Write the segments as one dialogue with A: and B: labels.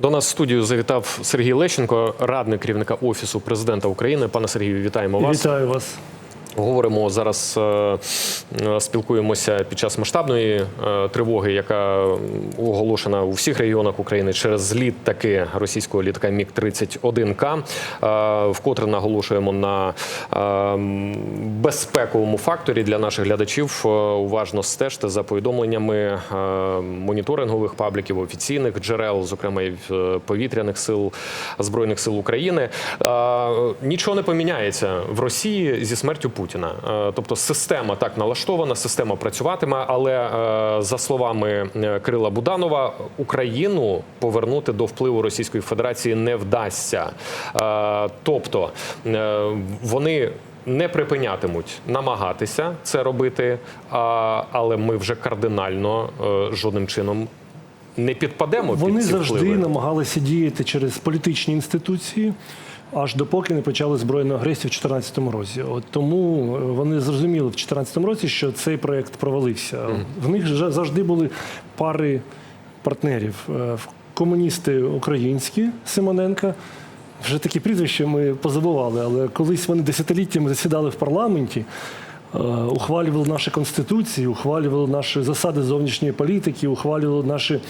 A: До нас в студію завітав Сергій Лещенко, радник керівника офісу президента України. Пане Сергію, вітаємо вас.
B: Вітаю вас.
A: Говоримо зараз, е, спілкуємося під час масштабної е, тривоги, яка оголошена у всіх регіонах України через зліт таки російського літака Міг 31 к Е, Вкотре наголошуємо на безпековому факторі для наших глядачів. Уважно стежте за повідомленнями моніторингових пабліків, офіційних джерел, зокрема і повітряних сил збройних сил України. Нічого не поміняється в Росії зі смертю Путіна. Е, Тобто система так налаштована, система працюватиме, але е, за словами е, Кирила Буданова, Україну повернути до впливу Російської Федерації не вдасться. Тобто вони. Не припинятимуть намагатися це робити, але ми вже кардинально жодним чином не підпадемо
B: Вони
A: під ці
B: завжди
A: впливи.
B: намагалися діяти через політичні інституції. Аж допоки не почали збройну агресію в 2014 році. От тому е, вони зрозуміли в 2014 році, що цей проект провалився. В них завжди були пари партнерів: Е, комуністи українські Симоненка. Вже такі прізвища ми позабували, але колись вони десятиліттями засідали в парламенті. Е, Ухвалювали наші конституції, ухвалювали наші засади зовнішньої політики, ухвалювали наші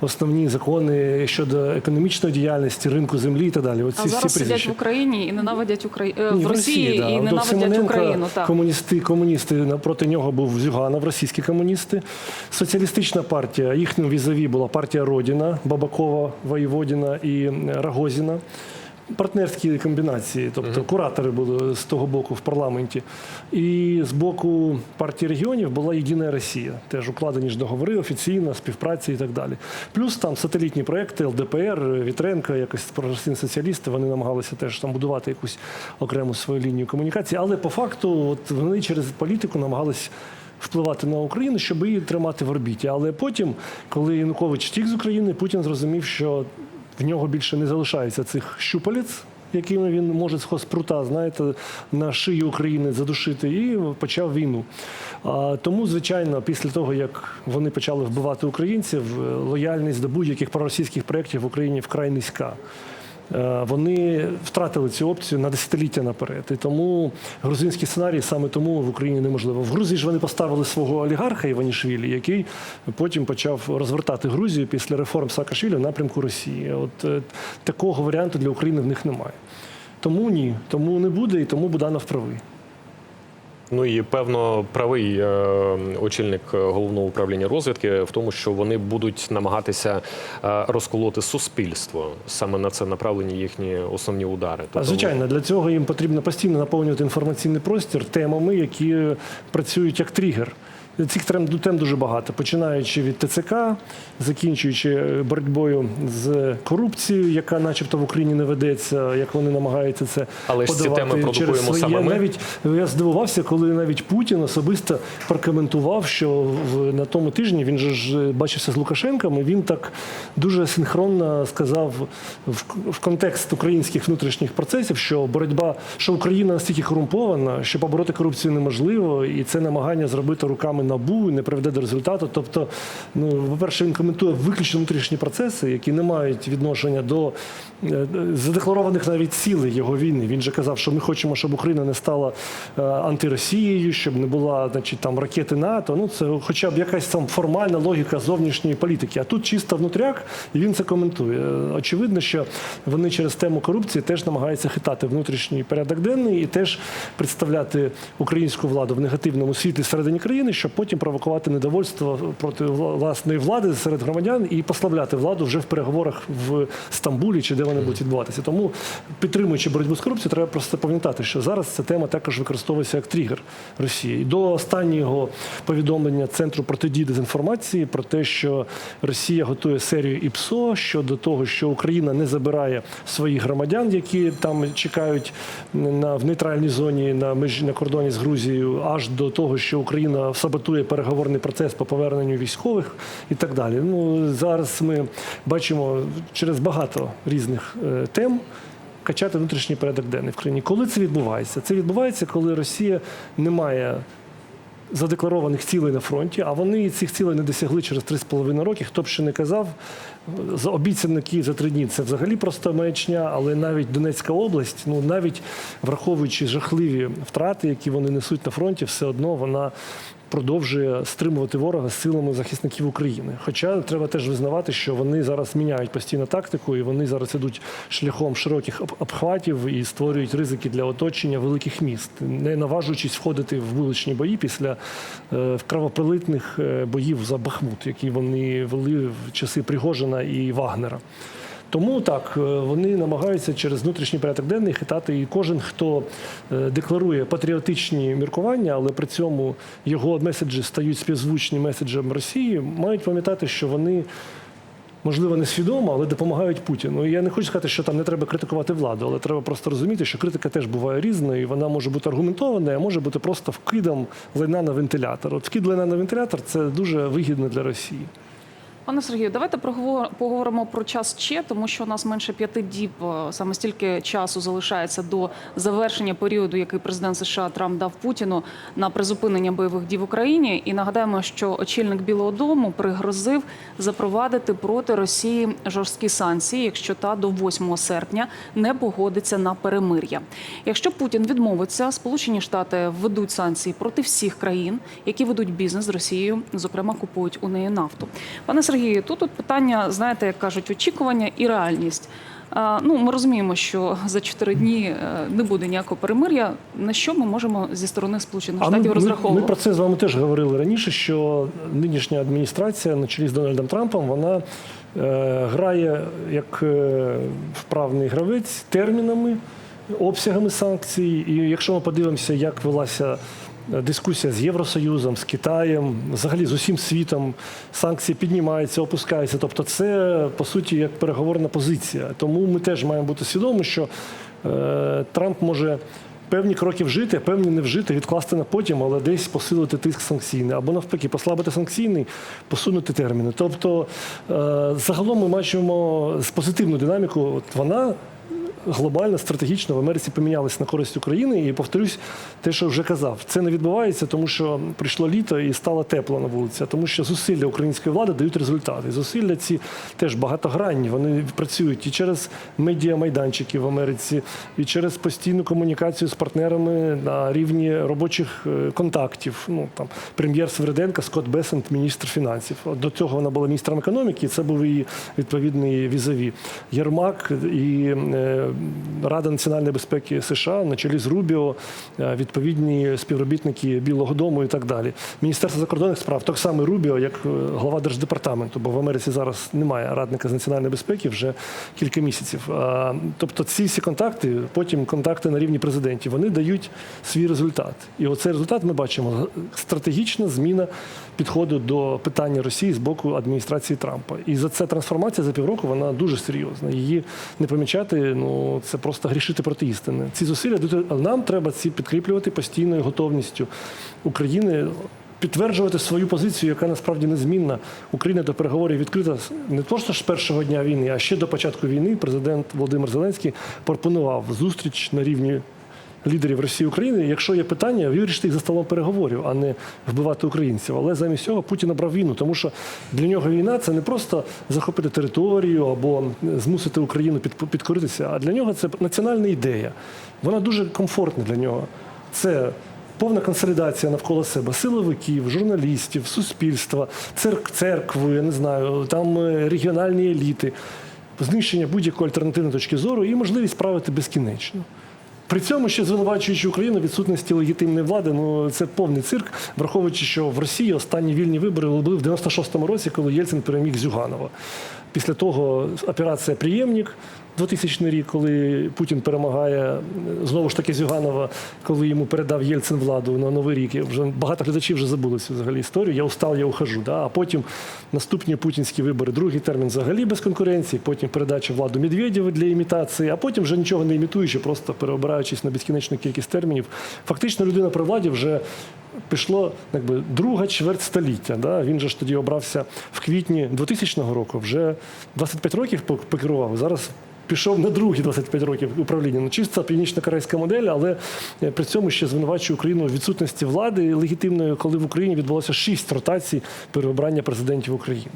B: основні закони щодо економічної діяльності, ринку землі і так далі. Оці
C: А
B: всі
C: сидять в Україні і ненавидять Украї... е,
B: Ні,
C: в Росії
B: да.
C: і ненавидять Україну. Так.
B: Комуністи, комуністи напроти нього був Зюганов, російські комуністи. Соціалістична партія, їхнім візові була партія Родіна, Бабакова, Воєводіна і е, Рагозіна. Партнерські комбінації, тобто куратори були з того боку в парламенті. І з боку партії регіонів була Єдина Росія. Теж укладені ж договори, офіційна співпраця і так далі. Плюс там сателітні проекти ЛДПР, Вітренка, якось проросійні соціалісти, вони намагалися теж там будувати якусь окрему свою лінію комунікації. Але по факту, от вони через політику намагалися впливати на Україну, щоб її тримати в орбіті. Але потім, коли Янукович втік з України, Путін зрозумів, що в нього більше не залишається цих щупалець. Якими він може з хоспрута, знаєте, на шиї України задушити, і почав війну. Тому, звичайно, після того, як вони почали вбивати українців, е, лояльність до будь-яких проросійських проєктів в Україні вкрай низька. Е, Вони втратили цю опцію на десятиліття наперед. І тому грузинський сценарій саме тому в Україні неможливо. В Грузії ж вони поставили свого олігарха Іванішвілі, який потім почав розвертати Грузію після реформ Саакашвілі в напрямку Росії. От е, такого варіанту для України в них немає. Тому ні, тому не буде, і тому Буданов правий.
A: Ну і певно правий е, очільник головного управління розвідки в тому, що вони будуть намагатися е, розколоти суспільство. Саме на це направлені їхні основні удари.
B: Тобто... звичайно, для цього їм потрібно постійно наповнювати інформаційний простір темами, які працюють як тригер. Цих тем, дуже багато, починаючи від ТЦК, закінчуючи боротьбою з корупцією, яка, начебто, в Україні не ведеться, як вони намагаються це
A: Але ж ці
B: подавати
A: теми
B: через свої.
A: саме ми.
B: навіть я здивувався, коли навіть Путін особисто прокоментував, що в на тому тижні він же ж бачився з Лукашенком, і він так дуже синхронно сказав в, в контекст українських внутрішніх процесів, що боротьба, що Україна настільки корумпована, що побороти корупцію неможливо, і це намагання зробити руками набу не приведе до результату. Тобто, ну по-перше, він коментує виключно внутрішні процеси, які не мають відношення до е, задекларованих навіть цілей його війни. Він же казав, що ми хочемо, щоб Україна не стала е, антиросією, щоб не була, значить, там ракети НАТО. Ну це хоча б якась там формальна логіка зовнішньої політики. А тут чисто внутряк, і він це коментує. Очевидно, що вони через тему корупції теж намагаються хитати внутрішній порядок денний і теж представляти українську владу в негативному світлі всередині країни, щоб потім провокувати недовольство проти власної влади серед громадян і послабляти владу вже в переговорах в Стамбулі чи де вони будуть відбуватися. Тому підтримуючи боротьбу з корупцією, треба просто пам'ятати, що зараз ця тема також використовується як тригер Росії. І До останнього повідомлення центру протидії дезінформації про те, що Росія готує серію ІПСО щодо того, що Україна не забирає своїх громадян, які там чекають на в нейтральній зоні на межі на кордоні з Грузією, аж до того, що Україна саботує переговорний процес по поверненню військових і так далі. Ну зараз ми бачимо через багато різних е, тем. Качати внутрішній порядок денний в країні. Коли це відбувається? Це відбувається, коли Росія не має задекларованих цілей на фронті, а вони цих цілей не досягли через 3,5 роки. Хто б ще не казав, за обіцянки за три дні це взагалі просто маячня, але навіть Донецька область, ну навіть враховуючи жахливі втрати, які вони несуть на фронті, все одно вона продовжує стримувати ворога силами захисників України. Хоча треба теж визнавати, що вони зараз міняють постійно тактику, і вони зараз ідуть шляхом широких обхватів і створюють ризики для оточення великих міст, не наважуючись входити в вуличні бої після е, кровопролитних е, боїв за Бахмут, які вони вели в часи Пригожина і Вагнера. Тому так е, вони намагаються через внутрішній порядок денний хитати і кожен, хто е, декларує патріотичні міркування, але при цьому його меседжі стають співзвучні меседжам Росії, мають пам'ятати, що вони. Можливо, не свідомо, але допомагають Путіну. І я не хочу сказати, що там не треба критикувати владу, але треба просто розуміти, що критика теж буває різною, і вона може бути аргументованою, а може бути просто вкидом лайна на вентилятор. От вкид лайна на вентилятор це дуже вигідно для Росії.
C: Пане Сергію, давайте поговоримо про час ще, тому що у нас менше п'яти діб е, саме стільки часу залишається до завершення періоду, який президент США Трамп дав Путіну на призупинення бойових дій в Україні. І нагадаємо, що очільник Білого Дому пригрозив запровадити проти Росії жорсткі санкції, якщо та до 8 серпня не погодиться на перемир'я. Якщо Путін відмовиться, Сполучені Штати введуть санкції проти всіх країн, які ведуть бізнес з Росією, зокрема купують у неї нафту. Пане Сергію, тут от питання, знаєте, як кажуть, очікування і реальність. Ну, ми розуміємо, що за чотири дні е, не буде ніякого перемир'я. На що ми можемо зі сторони Сполучених
B: А
C: Штатів
B: ми,
C: розраховувати?
B: ми про це з вами теж говорили раніше, що нинішня адміністрація на чолі з Дональдом Трампом вона е, грає як е, вправний гравець термінами, обсягами санкцій. І якщо ми подивимося, як велася. Дискусія з Євросоюзом, з Китаєм, взагалі з усім світом санкції піднімаються, опускаються. Тобто, це по суті як переговорна позиція. Тому ми теж маємо бути свідомі, що е, Трамп може певні кроки вжити, певні не вжити, відкласти на потім, але десь посилити тиск санкційний, або навпаки, послабити санкційний, посунути терміни. Тобто, е, загалом ми бачимо позитивну динаміку. От вона. Глобально, стратегічно в Америці помінялась на користь України. І повторюсь, те, що вже казав, це не відбувається, тому що прийшло літо і стало тепло на вулиці, а тому що зусилля української влади дають результати. Зусилля ці теж багатогранні. Вони працюють і через медіамайданчики в Америці, і через постійну комунікацію з партнерами на рівні робочих е, контактів. Ну там прем'єр Свериденка, Скотт Бесент, міністр фінансів. До цього вона була міністром економіки. і Це був її відповідний візові. Єрмак і е, Рада національної безпеки США на чолі з Рубіо, е, відповідні співробітники Білого Дому і так далі. Міністерство закордонних справ, так само Рубіо, як е, глава держдепартаменту, бо в Америці зараз немає радника з національної безпеки вже кілька місяців. Тобто ці всі контакти, потім контакти на рівні президентів, вони дають свій результат. І оцей результат ми бачимо стратегічна зміна підходу до питання Росії з боку адміністрації Трампа. І за це трансформація за півроку вона дуже серйозна. Її не помічати, ну це просто грішити проти істини. Ці зусилля нам треба ці підкріплювати постійною готовністю України. Підтверджувати свою позицію, яка насправді незмінна. Україна до переговорів відкрита не просто ж з першого дня війни, а ще до початку війни. Президент Володимир Зеленський пропонував зустріч на рівні лідерів Росії і України. Якщо є питання, вирішити їх за столом переговорів, а не вбивати українців. Але замість цього Путін обрав війну, тому що для нього війна це не просто захопити територію або змусити Україну підкоритися, а для нього це національна ідея. Вона дуже комфортна для нього. Це повна консолідація навколо себе силовиків, журналістів, суспільства, церк, церкви, я не знаю, там е, регіональні еліти, знищення будь-якої альтернативної точки зору і можливість правити безкінечно. При цьому ще звинувачуючи Україну відсутності легітимної влади, ну це повний цирк, враховуючи, що в Росії останні вільні вибори були в 96-му році, коли Єльцин переміг Зюганова. Після того операція Приємник 2000 рік, коли Путін перемагає знову ж таки Зюганова, коли йому передав Єльцин владу на новий рік. Вже багато глядачів вже забули цю взагалі історію. Я устав, я ухожу. Да? А потім наступні путінські вибори, другий термін взагалі без конкуренції, потім передача владу Медведєву для імітації, а потім вже нічого не імітуючи, просто переобираючись на безкінечну кількість термінів. Фактично людина при владі вже пішло якби друга чверть століття. Да? Він же ж тоді обрався в квітні 2000 року, вже 25 років пок- покерував. Зараз пішов на другі 25 років управління. Ну, чисто північно-корейська модель, але е, при цьому ще звинувачує Україну в відсутності влади легітимної, коли в Україні відбулося шість ротацій переобрання президентів України.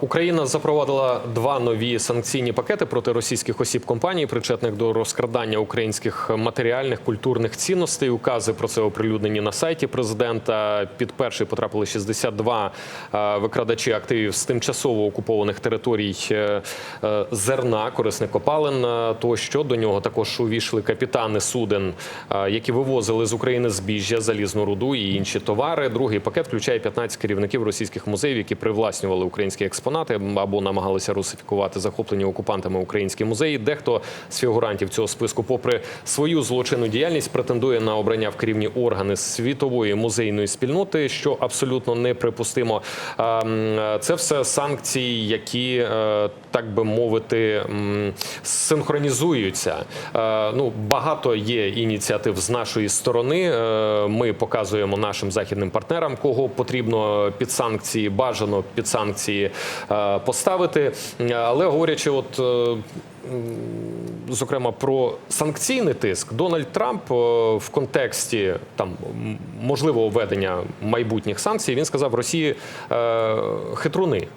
A: Україна запровадила два нові санкційні пакети проти російських осіб компаній, причетних до розкрадання українських матеріальних культурних цінностей. Укази про це оприлюднені на сайті президента. Під перший потрапили 62 е, викрадачі активів з тимчасово окупованих територій е, е, зерна, корисних копалин. е, Тощо до нього також увійшли капітани суден, які вивозили з України збіжжя, залізну руду і інші товари. Другий пакет включає 15 керівників російських музеїв, які привласнювали українські експонати або намагалися русифікувати захоплені окупантами українські музеї. Дехто з фігурантів цього списку, попри свою злочинну діяльність, претендує на обрання в керівні органи світової музейної спільноти, що абсолютно неприпустимо. Це все санкції, які е, так би мовити синхронізуються. Е, Ну багато є ініціатив з нашої сторони. Е, Ми показуємо нашим західним партнерам, кого потрібно під санкції, бажано під санкції е, поставити. Але говорячи, от. е, Зокрема, про санкційний тиск Дональд Трамп е, в контексті там можливого введення майбутніх санкцій він сказав Росії хитруни.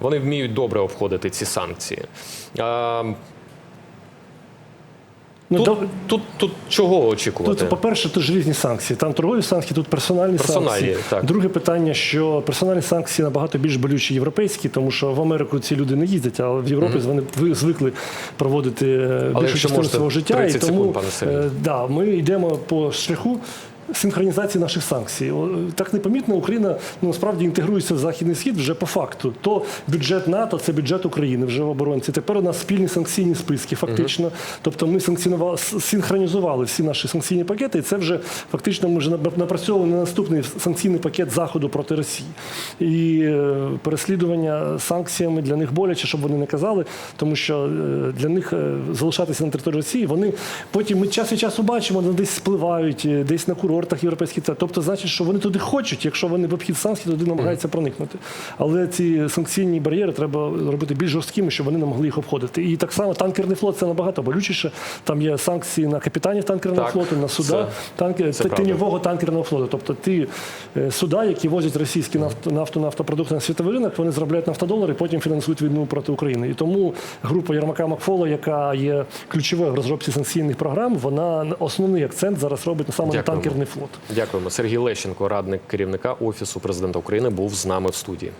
A: Вони вміють добре обходити ці санкції.
B: Ну,
A: тут,
B: дав-
A: тут, тут чого очікувати?
B: Тут, по-перше, тут ж різні санкції. Там торгові санкції, тут персональні,
A: Персональні,
B: санкції.
A: так.
B: Друге питання, що персональні санкції набагато більш болючі європейські, тому що в Америку ці люди не їздять, а в Європі вони ви- звикли проводити більшу частину свого життя.
A: 30
B: і тому
A: секунд, пане
B: е, да, ми йдемо по шляху. Синхронізації наших санкцій. Так непомітно Україна ну, насправді інтегрується в західний світ вже по факту. То бюджет НАТО, це бюджет України вже в оборонці. Тепер у нас спільні санкційні списки, фактично. Тобто ми санкціонували синхронізували всі наші санкційні пакети, і це вже фактично ми вже нап- напрацьовуємо на наступний санкційний пакет заходу проти Росії. І е, переслідування санкціями для них боляче, щоб вони не казали, тому що е, для них е, залишатися на території Росії, вони потім ми час від часу бачимо, вони десь спливають, десь на курортах європейських. Та- Тобто, значить, що вони туди хочуть, якщо вони в обхід санкцій, туди намагаються проникнути. Але ці санкційні бар'єри треба робити більш жорсткими, щоб вони не могли їх обходити. І так само танкерний флот це набагато болючіше. Там є санкції на капітанів танкерного
A: Так,
B: флоту, на суда,
A: це
B: тіньового танкерного флоту. Тобто ті е, суда, які возять російські нафто, нафту, нафтопродукти на світовий ринок, вони заробляють нафтодолари потім фінансують війну проти України. І тому група Єрмака Макфола, яка є ключовою в розробці санкційних програм, вона основний акцент зараз робить саме на
A: Дякуємо.
B: Танкерний флот.
A: Дякуємо. Сергій Лещенко, радник керівника офісу президента України, був з нами в студії.